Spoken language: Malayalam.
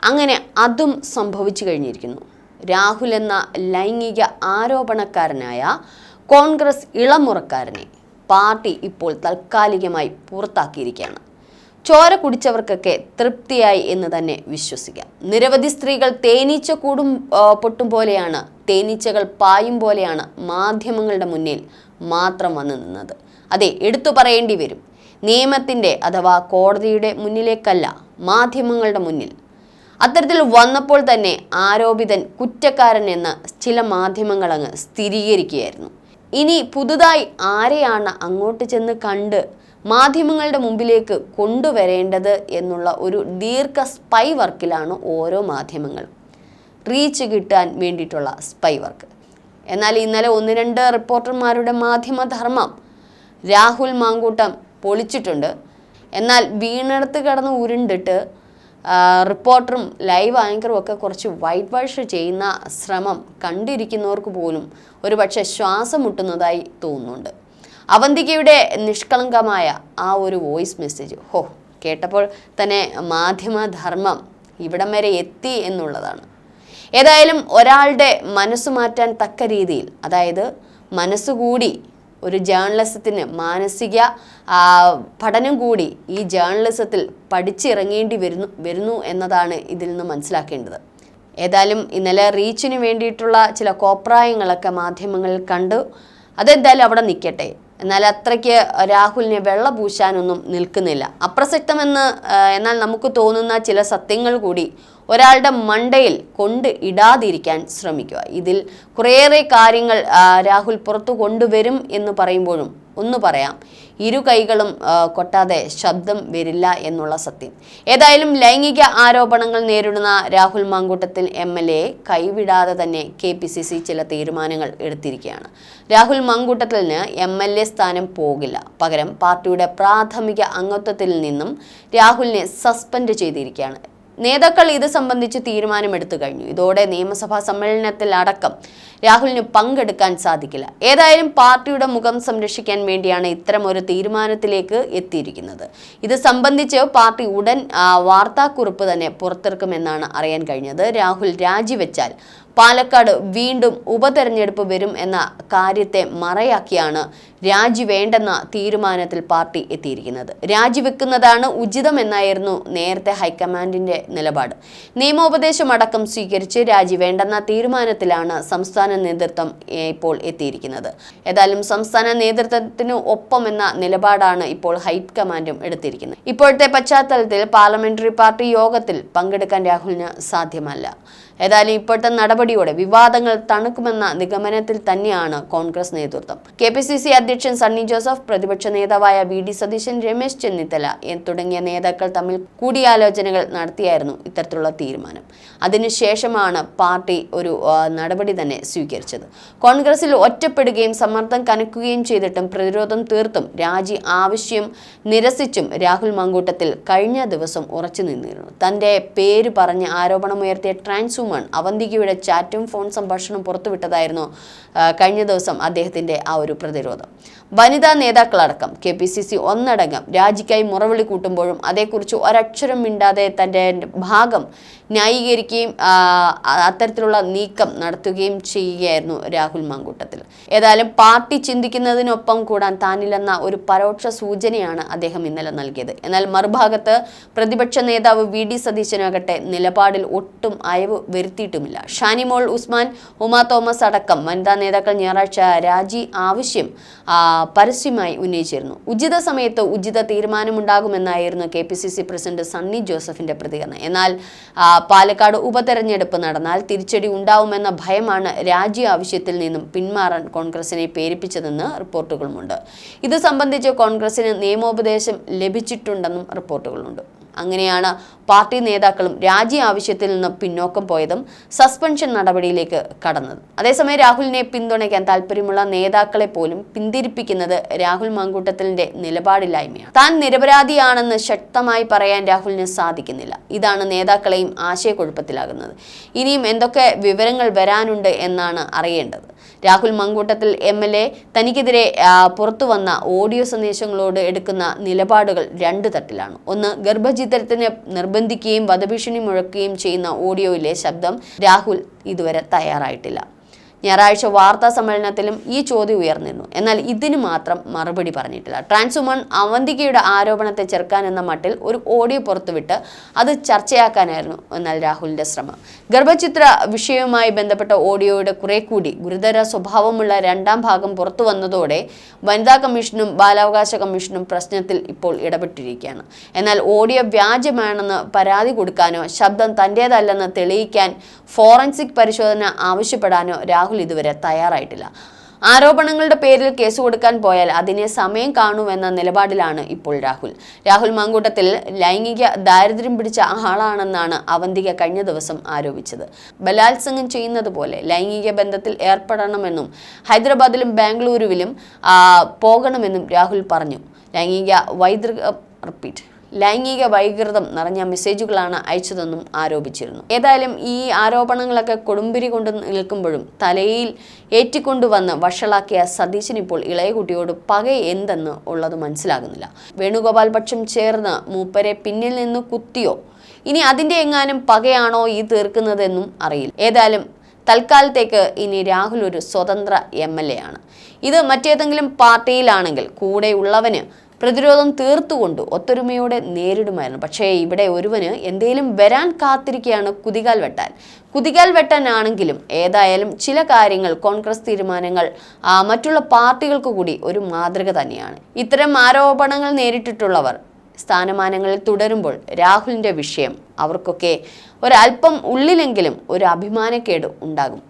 അങ്ങനെ അതും സംഭവിച്ചു കഴിഞ്ഞിരിക്കുന്നു. രാഹുൽ എന്ന ലൈംഗിക ആരോപണക്കാരനായ കോൺഗ്രസ് ഇളമുറക്കാരനെ പാർട്ടി ഇപ്പോൾ താൽക്കാലികമായി പുറത്താക്കിയിരിക്കുകയാണ്. ചോര കുടിച്ചവർക്കൊക്കെ തൃപ്തിയായി എന്ന് തന്നെ വിശ്വസിക്കാം. നിരവധി സ്ത്രീകൾ തേനീച്ച കൂടും പൊട്ടും പോലെയാണ് തേനീച്ചകൾ പായും പോലെയാണ് മാധ്യമങ്ങളുടെ മുന്നിൽ മാത്രം വന്നു നിന്നത്. അതെ എടുത്തു പറയേണ്ടി വരും. നിയമത്തിന്റെ അഥവാ കോടതിയുടെ മുന്നിലേക്കല്ല മാധ്യമങ്ങളുടെ മുന്നിൽ അത്തരത്തിൽ വന്നപ്പോൾ തന്നെ ആരോപിതൻ കുറ്റക്കാരൻ എന്ന് ചില മാധ്യമങ്ങൾ അങ്ങ് സ്ഥിരീകരിക്കുകയായിരുന്നു. ഇനി പുതുതായി ആരെയാണ് അങ്ങോട്ട് ചെന്ന് കണ്ട് മാധ്യമങ്ങളുടെ മുമ്പിലേക്ക് കൊണ്ടുവരേണ്ടത് എന്നുള്ള ഒരു ദീർഘ സ്പൈ വർക്കിലാണ് ഓരോ മാധ്യമങ്ങളും. റീച്ച് കിട്ടാൻ വേണ്ടിയിട്ടുള്ള സ്പൈ വർക്ക് എന്നാൽ ഇന്നലെ ഒന്ന് രണ്ട് റിപ്പോർട്ടർമാരുടെ മാധ്യമധർമ്മം രാഹുൽ മാങ്കൂട്ടം പൊളിച്ചിട്ടുണ്ട്. എന്നാൽ വീണെടുത്ത് കിടന്ന് ഉരുണ്ടിട്ട് റിപ്പോർട്ടറും ലൈവ് ആങ്കറും ഒക്കെ കുറച്ച് വൈറ്റ് വാഷ് ചെയ്യുന്ന ശ്രമം കണ്ടിരിക്കുന്നവർക്ക് പോലും ഒരു പക്ഷേ ശ്വാസം മുട്ടുന്നതായി തോന്നുന്നുണ്ട്. അവന്തികയുടെ നിഷ്കളങ്കമായ ആ ഒരു വോയിസ് മെസ്സേജ് ഹോ കേട്ടപ്പോൾ തന്നെ മാധ്യമധർമ്മം ഇവിടം വരെ എത്തി എന്നുള്ളതാണ്. ഏതായാലും ഒരാളുടെ മനസ്സ് മാറ്റാൻ തക്ക രീതിയിൽ അതായത് മനസ്സുകൂടി ഒരു ജേർണലിസത്തിന് മാനസിക പഠനം കൂടി ഈ ജേർണലിസത്തിൽ പഠിച്ചിറങ്ങേണ്ടി വരുന്നു വരുന്നു എന്നതാണ് ഇതിൽ നിന്ന് മനസ്സിലാക്കേണ്ടത്. ഏതായാലും ഇന്നലെ റീച്ചിന് വേണ്ടിയിട്ടുള്ള ചില കോപ്രായങ്ങളൊക്കെ മാധ്യമങ്ങളിൽ കണ്ടു. അതെന്തായാലും അവിടെ നിൽക്കട്ടെ. എന്നാൽ അത്രയ്ക്ക് രാഹുലിനെ വെള്ള പൂശാനൊന്നും നിൽക്കുന്നില്ല. അപ്രസക്തമെന്ന് എന്നാൽ നമുക്ക് തോന്നുന്ന ചില സത്യങ്ങൾ കൂടി ഒരാളുടെ മണ്ടയിൽ കൊണ്ട് ഇടാതിരിക്കാൻ ശ്രമിക്കുക. ഇതിൽ കുറേയേറെ കാര്യങ്ങൾ രാഹുൽ പുറത്തു കൊണ്ടുവരും എന്ന് പറയുമ്പോഴും ഒന്ന് പറയാം. ഇരു കൈകളും കൊട്ടാതെ ശബ്ദം വരില്ല എന്നുള്ള സത്യം. ഏതായാലും ലൈംഗിക ആരോപണങ്ങൾ നേരിടുന്ന Rahul Mamkootathil M L A കൈവിടാതെ തന്നെ കെ പി സി സി ചില തീരുമാനങ്ങൾ എടുത്തിരിക്കുകയാണ്. രാഹുൽ മാങ്കൂട്ടത്തിന് എം എൽ എ സ്ഥാനം പോകില്ല. പകരം പാർട്ടിയുടെ പ്രാഥമിക അംഗത്വത്തിൽ നിന്നും രാഹുലിനെ സസ്പെൻഡ് ചെയ്തിരിക്കുകയാണ്. നേതാക്കൾ ഇത് സംബന്ധിച്ച് തീരുമാനമെടുത്തു കഴിഞ്ഞു. ഇതോടെ നിയമസഭാ സമ്മേളനത്തിൽ അടക്കം രാഹുലിന് പങ്കെടുക്കാൻ സാധിക്കില്ല. ഏതായാലും പാർട്ടിയുടെ മുഖം സംരക്ഷിക്കാൻ വേണ്ടിയാണ് ഇത്തരം ഒരു തീരുമാനത്തിലേക്ക് എത്തിയിരിക്കുന്നത്. ഇത് സംബന്ധിച്ച് പാർട്ടി ഉടൻ വാർത്താക്കുറിപ്പ് തന്നെ പുറത്തിറക്കുമെന്നാണ് അറിയാൻ കഴിഞ്ഞത്. രാഹുൽ രാജിവെച്ചാൽ പാലക്കാട് വീണ്ടും ഉപതെരഞ്ഞെടുപ്പ് വരും എന്ന കാര്യത്തെ മറയാക്കിയാണ് രാജി വേണ്ടെന്ന തീരുമാനത്തിൽ പാർട്ടി എത്തിയിരിക്കുന്നത്. രാജിവെക്കുന്നതാണ് ഉചിതമെന്നായിരുന്നു നേരത്തെ ഹൈക്കമാൻഡിന്റെ നിലപാട്. നിയമോപദേശം അടക്കം സ്വീകരിച്ച് രാജി വേണ്ടെന്ന തീരുമാനത്തിലാണ് സംസ്ഥാന നേതൃത്വം ഇപ്പോൾ എത്തിയിരിക്കുന്നത്. ഏതായാലും സംസ്ഥാന നേതൃത്വത്തിന് ഒപ്പം എന്ന നിലപാടാണ് ഇപ്പോൾ ഹൈക്കമാൻഡും എടുത്തിരിക്കുന്നത്. ഇപ്പോഴത്തെ പശ്ചാത്തലത്തിൽ പാർലമെന്ററി പാർട്ടി യോഗത്തിൽ പങ്കെടുക്കാൻ രാഹുലിന് സാധ്യമല്ല. ഏതായാലും ഇപ്പോഴത്തെ നടപടിയോടെ വിവാദങ്ങൾ തണുക്കുമെന്ന നിഗമനത്തിൽ തന്നെയാണ് കോൺഗ്രസ് നേതൃത്വം. കെ പി സി സി അധ്യക്ഷൻ സണ്ണി ജോസഫ് പ്രതിപക്ഷ നേതാവായ വി ഡി സതീശൻ രമേശ് ചെന്നിത്തല തുടങ്ങിയ നേതാക്കൾ തമ്മിൽ കൂടിയാലോചനകൾ നടത്തിയായിരുന്നു ഇത്തരത്തിലുള്ള തീരുമാനം. അതിനുശേഷമാണ് പാർട്ടി ഒരു നടപടി തന്നെ സ്വീകരിച്ചത്. കോൺഗ്രസിൽ ഒറ്റപ്പെടുകയും സമ്മർദ്ദം കനക്കുകയും ചെയ്തിട്ടും പ്രതിരോധം തീർത്തും രാജി ആവശ്യം നിരസിച്ചും രാഹുൽ മങ്കൂട്ടത്തിൽ കഴിഞ്ഞ ദിവസം ഉറച്ചു നിന്നിരുന്നു. തന്റെ പേര് പറഞ്ഞ് ആരോപണമുയർത്തിയ ട്രാൻസ് വുമൺ അവന്തികയുടെ ചാറ്റും ഫോൺ സംഭാഷണം പുറത്തുവിട്ടതായിരുന്നു കഴിഞ്ഞ ദിവസം അദ്ദേഹത്തിന്റെ ആ ഒരു പ്രതിരോധം. വനിതാ നേതാക്കളടക്കം കെ പി സി സി ഒന്നടങ്കം രാജിക്കായി മുറവിളി കൂട്ടുമ്പോഴും അതേക്കുറിച്ച് ഒരക്ഷരം മിണ്ടാതെ തന്റെ ഭാഗം ന്യായീകരിക്കുകയും അത്തരത്തിലുള്ള നീക്കം നടത്തുകയും ചെയ്യുകയായിരുന്നു രാഹുൽ മാങ്കൂട്ടത്തിൽ. ഏതായാലും പാർട്ടി ചിന്തിക്കുന്നതിനൊപ്പം കൂടാൻ താനില്ലെന്ന ഒരു പരോക്ഷ സൂചനയാണ് അദ്ദേഹം ഇന്നലെ നൽകിയത്. എന്നാൽ മറുഭാഗത്ത് പ്രതിപക്ഷ നേതാവ് വി ഡി സതീശനാകട്ടെ നിലപാടിൽ ഒട്ടും അയവ് വരുത്തിയിട്ടുമില്ല. ഷാനിമോൾ ഉസ്മാൻ ഉമാ തോമസ് അടക്കം വനിതാ നേതാക്കൾ ഞായറാഴ്ച രാജി ആവശ്യം പരസ്യമായി ഉന്നയിച്ചിരുന്നു. ഉചിത സമയത്ത് ഉചിത തീരുമാനമുണ്ടാകുമെന്നായിരുന്നു K P C C president Sunny ജോസഫിന്റെ പ്രതികരണം. എന്നാൽ പാലക്കാട് ഉപതെരഞ്ഞെടുപ്പ് നടന്നാൽ തിരിച്ചടി ഉണ്ടാവുമെന്ന ഭയമാണ് രാജി ആവശ്യത്തിൽ നിന്നും പിന്മാറാൻ കോൺഗ്രസിനെ പേരിപ്പിച്ചതെന്ന് റിപ്പോർട്ടുകളുമുണ്ട്. ഇത് സംബന്ധിച്ച് കോൺഗ്രസിന് നിയമോപദേശം ലഭിച്ചിട്ടുണ്ടെന്നും റിപ്പോർട്ടുകളുണ്ട്. അങ്ങനെയാണ് പാർട്ടി നേതാക്കളും രാജി ആവശ്യത്തിൽ നിന്ന് പിന്നോക്കം പോയതും സസ്പെൻഷൻ നടപടിയിലേക്ക് കടന്നത്. അതേസമയം രാഹുലിനെ പിന്തുണയ്ക്കാൻ താല്പര്യമുള്ള നേതാക്കളെ പോലും പിന്തിരിപ്പിക്കുന്നത് രാഹുൽ മാങ്കൂട്ടത്തിലിന്റെ നിലപാടില്ലായ്മയാണ്. താൻ നിരപരാധിയാണെന്ന് ശക്തമായി പറയാൻ രാഹുലിന് സാധിക്കുന്നില്ല. ഇതാണ് നേതാക്കളെയും ആശയക്കുഴപ്പത്തിലാകുന്നത്. ഇനിയും എന്തൊക്കെ വിവരങ്ങൾ വരാനുണ്ട് എന്നാണ് അറിയേണ്ടത്. Rahul Mankoottathil M L A തനിക്കെതിരെ പുറത്തു വന്ന ഓഡിയോ സന്ദേശങ്ങളോട് എടുക്കുന്ന നിലപാടുകൾ രണ്ട് തട്ടിലാണ്. ഒന്ന് ഗർഭചി ചിത്രത്തിന് നിർബന്ധിക്കുകയും വധഭീഷണി മുഴക്കുകയും ചെയ്യുന്ന ഓഡിയോയിലെ ശബ്ദം രാഹുൽ ഇതുവരെ തയ്യാറായിട്ടില്ല. ഞായറാഴ്ച വാർത്താ സമ്മേളനത്തിലും ഈ ചോദ്യം ഉയർന്നിരുന്നു. എന്നാൽ ഇതിന് മാത്രം മറുപടി പറഞ്ഞിട്ടില്ല. ട്രാൻസുമൺ അവന്തികയുടെ ആരോപണത്തെ ചെറുക്കാൻ എന്ന മട്ടിൽ ഒരു ഓഡിയോ പുറത്തുവിട്ട് അത് ചർച്ചയാക്കാനായിരുന്നു എന്നാൽ രാഹുലിന്റെ ശ്രമം. ഗർഭചിത്ര വിഷയവുമായി ബന്ധപ്പെട്ട ഓഡിയോയുടെ കുറെ കൂടി ഗുരുതര സ്വഭാവമുള്ള രണ്ടാം ഭാഗം പുറത്തു വന്നതോടെ വനിതാ കമ്മീഷനും ബാലാവകാശ കമ്മീഷനും പ്രശ്നത്തിൽ ഇപ്പോൾ ഇടപെട്ടിരിക്കുകയാണ്. എന്നാൽ ഓഡിയോ വ്യാജമാണെന്ന് പരാതി കൊടുക്കാനോ ശബ്ദം തന്റേതല്ലെന്ന് തെളിയിക്കാൻ ഫോറൻസിക് പരിശോധന ആവശ്യപ്പെടാനോ രാഹുൽ ഇതുവരെ തയ്യാറായിട്ടില്ല. ആരോപണങ്ങളുടെ പേരിൽ കേസ് കൊടുക്കാൻ പോയാൽ അതിനെ സമയം കാണുമെന്ന നിലപാടിലാണ് ഇപ്പോൾ രാഹുൽ. രാഹുൽ മാങ്കൂട്ടത്തിൽ ലൈംഗിക ദാരിദ്ര്യം പിടിച്ച ആളാണെന്നാണ് അവന്തിക കഴിഞ്ഞ ദിവസം ആരോപിച്ചത്. ബലാത്സംഗം ചെയ്യുന്നത് പോലെ ലൈംഗിക ബന്ധത്തിൽ ഏർപ്പെടണമെന്നും ഹൈദരാബാദിലും ബാംഗ്ലൂരുവിലും പോകണമെന്നും രാഹുൽ പറഞ്ഞു. ലൈംഗിക വൈതൃക റിപ്പീറ്റ് ലൈംഗിക വൈകൃതം നിറഞ്ഞ മെസ്സേജുകളാണ് അയച്ചതെന്നും ആരോപിച്ചിരുന്നു. ഏതായാലും ഈ ആരോപണങ്ങളൊക്കെ കൊടുമ്പിരി കൊണ്ട് നിൽക്കുമ്പോഴും തലയിൽ ഏറ്റിക്കൊണ്ടുവന്ന് വഷളാക്കിയ സതീശൻ ഇപ്പോൾ ഇളയ കുട്ടിയോട് പക എന്തെന്ന് ഉള്ളത് മനസ്സിലാകുന്നില്ല. വേണുഗോപാൽ പക്ഷം ചേർന്ന് മൂപ്പരെ പിന്നിൽ നിന്ന് കുത്തിയോ? ഇനി അതിന്റെ എങ്ങാനും പകയാണോ ഈ തീർക്കുന്നതെന്നും അറിയില്ല. ഏതായാലും തൽക്കാലത്തേക്ക് ഇനി രാഹുൽ ഒരു സ്വതന്ത്ര എം എൽ എ ആണ്. ഇത് മറ്റേതെങ്കിലും പാർട്ടിയിലാണെങ്കിൽ കൂടെയുള്ളവന് പ്രതിരോധം തീർത്തുകൊണ്ട് ഒത്തൊരുമയോടെ നേരിടുമായിരുന്നു. പക്ഷേ ഇവിടെ ഒരുവന് എന്തേലും വരാൻ കാത്തിരിക്കുകയാണ് കുതികാൽ വെട്ടാൻ. കുതികാൽ വെട്ടാനാണെങ്കിലും ഏതായാലും ചില കാര്യങ്ങൾ കോൺഗ്രസ് തീരുമാനങ്ങൾ മറ്റുള്ള പാർട്ടികൾക്ക് കൂടി ഒരു മാതൃക തന്നെയാണ്. ഇത്തരം ആരോപണങ്ങൾ നേരിട്ടിട്ടുള്ളവർ സ്ഥാനമാനങ്ങളിൽ തുടരുമ്പോൾ രാഹുലിന്റെ വിഷയം അവർക്കൊക്കെ ഒരല്പം ഉള്ളിലെങ്കിലും ഒരു അഭിമാനക്കേട് ഉണ്ടാകും.